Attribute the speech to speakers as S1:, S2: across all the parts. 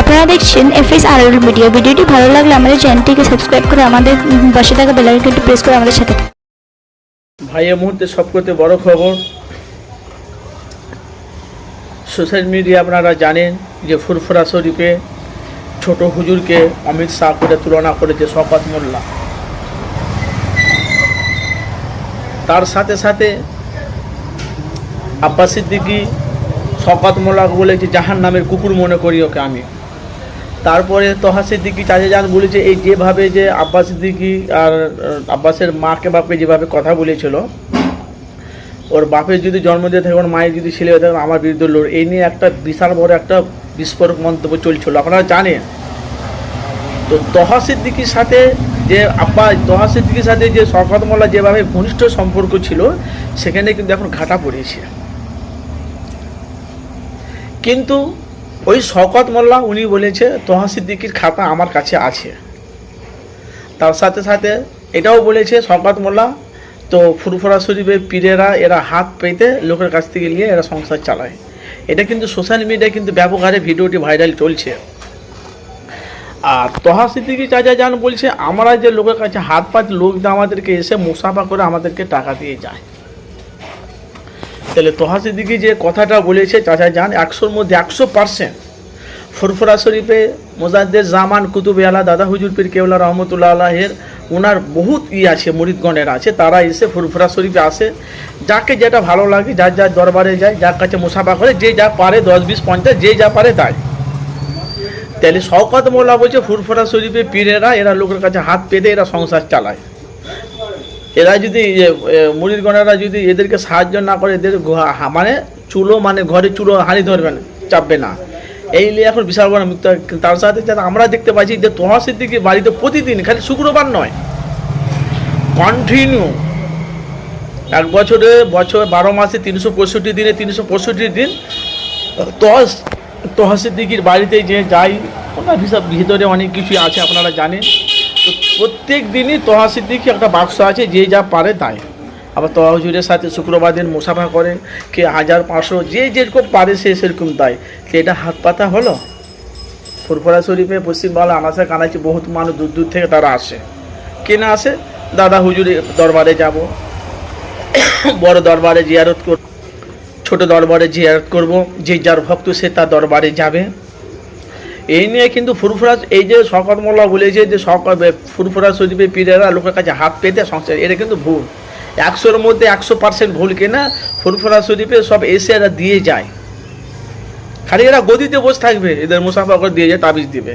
S1: আপনারা দেখছেন F S আর media ভিডিওটি ভালো লাগলে আমাদের চ্যানেলটিকে সাবস্ক্রাইব করে আমাদের পাশে থাকা বেলাইকনটি প্রেস করে আমাদের সাথে।
S2: ভাই, এই মুহূর্তে সবকতে বড় খবর সোশ্যাল মিডিয়া আপনারা জানেন যে ফুরফুরা শরীফে ছোট হুজুরকে অমিত শাহ করে তুলনা করেছে শকত মোল্লা। তার সাথে সাথে আব্বাস সিদ্দিকি শকত মোল্লাকে বলেছে জাহান নামের কুকুর মনে করি ওকে আমি? তারপরে তোহা সিদ্দিকি চাচা যান বলেছে, এই যেভাবে যে আব্বাস সিদ্দিকি আর আব্বাসের মাকে বাপকে যেভাবে কথা বলেছিল, ওর বাপের যদি জন্ম দিয়ে থাকে, ওর মায়ের যদি ছেলে হয়ে থাকে, আমার বিরুদ্ধে লড়। এই নিয়ে একটা বিশাল বড় একটা বিস্ফোরক মন্তব্য চলছিল। আপনারা জানেন? তো তহা সিদ্দিকির সাথে যে আব্বা, তহা সিদ্দিকির সাথে যে শওকত মোল্লা যেভাবে ঘনিষ্ঠ সম্পর্ক ছিল, সেখানে কিন্তু এখন ঘাটা পড়েছে। কিন্তু ওই শওকত মোল্লা উনি বলেছে, তোহা সিদ্দিকির খাতা আমার কাছে আছে। তার সাথে সাথে এটাও বলেছে শওকত মোল্লা, তো ফুরফুরা শরীফের পীরেরা এরা হাত পেতে লোকের কাছ থেকে নিয়ে এরা সংসার চালায়। এটা কিন্তু সোশ্যাল মিডিয়ায় কিন্তু ব্যাপক হারে ভিডিওটি ভাইরাল চলছে। আর তোহা সিদ্দিকি চাচা যান বলছে, আমরা যে লোকের কাছে হাত পাত লোক আমাদেরকে এসে মুসাফা করে আমাদেরকে টাকা দিয়ে যায়। তাহলে তোহা সিদ্দিকি যে কথাটা বলেছে, চাচা যান একশোর মধ্যে একশো পার্সেন্ট ফুরফুরা শরীফে মোজাদ্দের জামান কুতুব আলা দাদা হুজুর পীর কেবলা রহমতুল্লাহ আলাহের ওনার বহুত ই আছে, মুরিদগণের আছে, তারা এসে ফুরফুরা শরীফে আসে। যাকে যেটা ভালো লাগে, যার যার দরবারে যায়, যার কাছে মুসাফা করে, যে যা পারে, দশ বিশ পঞ্চাশ, যে যা পারে তাই। তাহলে শওকত মোল্লা বলছে, ফুরফুরা শরীফে পীরেরা, এরা লোকের কাছে হাত পেতে, এরা সংসার চালায়। এরা যদি মুড়িরগণেরা যদি এদেরকে সাহায্য না করে, এদের মানে চুলো মানে ঘরে চুলো হানি ধরবে না, চাপবে না। এই নিয়ে এখন বিশাল বড় মুক্ত তার সাথে আমরা দেখতে পাচ্ছি যে তোহা সিদ্দিকি বাড়িতে প্রতিদিন, খালি শুক্রবার নয় কন্টিনিউ এক বছরে বছর বারো মাসে তিনশো পঁয়ষট্টি দিনে তিনশো পঁয়ষট্টি দিন তহস তহসিদ্দিকির বাড়িতে যে যাই, ওনার হিসাব ভিতরে অনেক কিছু আছে, আপনারা জানেন। প্রত্যেক দিনই তহাসিদ্দিকি একটা বাক্স আছে, যে যা পারে তাই। আবার তহা হুজুরের সাথে শুক্রবার দিন মুসাফা করে কে হাজার পাঁচশো, যে যেরকম পারে সে সেরকম তাই তো এটা হাত পাতা হলো? ফুরফুরা শরীফে পশ্চিমবাংলা আনাসে কানাচি বহুত মানুষ দূর দূর থেকে তারা আসে। কে না আসে? দাদা হুজুরের দরবারে যাব। বড় দরবারে জিয়ারত কর ছোট দরবারে জিয়ারত করব। যে যার ভক্ত সে তার দরবারে যাবে। এই নিয়ে কিন্তু ফুরফুরাজ, এই যে সকর্মলা বলেছে যে ফুরফুরা শরীফে পীরেরা লোকের কাছে হাত পেতে সংসার, এটা কিন্তু ভুল। একশোর মধ্যে একশো পার্সেন্ট ভুল কিনা ফুরফুরা শরীফে সব এসে এরা দিয়ে যায়। খালি এরা গদিতে বসে থাকবে, এদের মুসাফা করে দিয়ে যায় তাবিজ দিবে।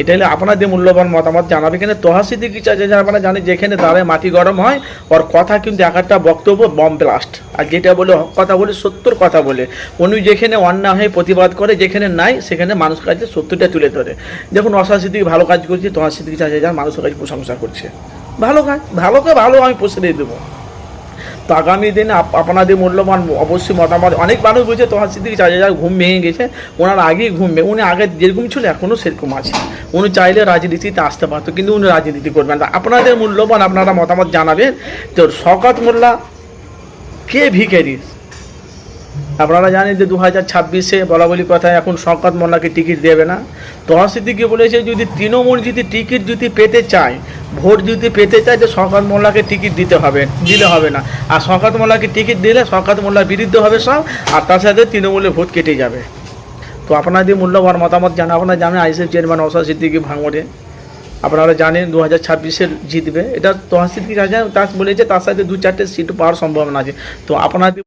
S2: এটা হলে আপনাদের মূল্যবান মতামত, জানাবে কেন? তহাসিদি কি চাই আপনারা জানেন যেখানে দাঁড়ায় মাটি গরম হয়, ওর কথা কিন্তু এক একটা বক্তব্য বম ব্লাস্ট আর যেটা বলে কথা বলে, সত্যর কথা বলে। উনি যেখানে অন্যায় হয়ে, প্রতিবাদ করে, যেখানে নাই, সেখানে মানুষ কাছে সত্যটা তুলে ধরে। দেখুন অসাসিদি ভালো কাজ করছে তহাসিদি চাচা যান মানুষের কাছে প্রশংসা করছে। ভালো কাজ, ভালোকে ভালো আমি দিয়ে দেবো। তো আগামী দিনে আপ- আপনাদের মূল্যবান অবশ্যই মতামত। অনেক মানুষ বলছে, তোমার সিদ্দিকি চাচা যার ঘুম ভেঙে গেছে, ওনার আগেই ঘুম ভেঙে উনি আগে যেরকম ছিল এখনও সেরকম আছে। উনি চাইলে রাজনীতিতে আসতে পারতো, কিন্তু উনি রাজনীতি করবেন আপনাদের মূল্যবান আপনারা মতামত জানাবেন। তো শওকত মোল্লা, কে ভিখারি? আপনারা জানেন যে দু হাজার ছাব্বিশে বলা বলি কথায় এখন শওকত মোল্লাকে টিকিট দেবে না। তোহা সিদ্দিকি বলেছে, যদি তৃণমূল যদি টিকিট যদি পেতে চায় ভোট যদি পেতে চায় যে শওকত মোল্লাকে টিকিট দিতে হবে, দিলে হবে না। আর শওকত মোল্লাকে টিকিট দিলে শওকত মোল্লার বিরুদ্ধে হবে সব, আর তার সাথে তৃণমূলের ভোট কেটে যাবে। তো আপনাদের মূল্যবান মতামত জানা আপনারা জানেন আইসিএফ চেয়ারম্যান অসা সিদ্দিকি ভাঙড়ে। আপনারা জানেন দু হাজার ছাব্বিশে জিতবে। এটা তোহা সিদ্দিকি রাজা, তার বলেছে তার সাথে দু চারটে সিট পাওয়ার সম্ভাবনা আছে। তো আপনাদের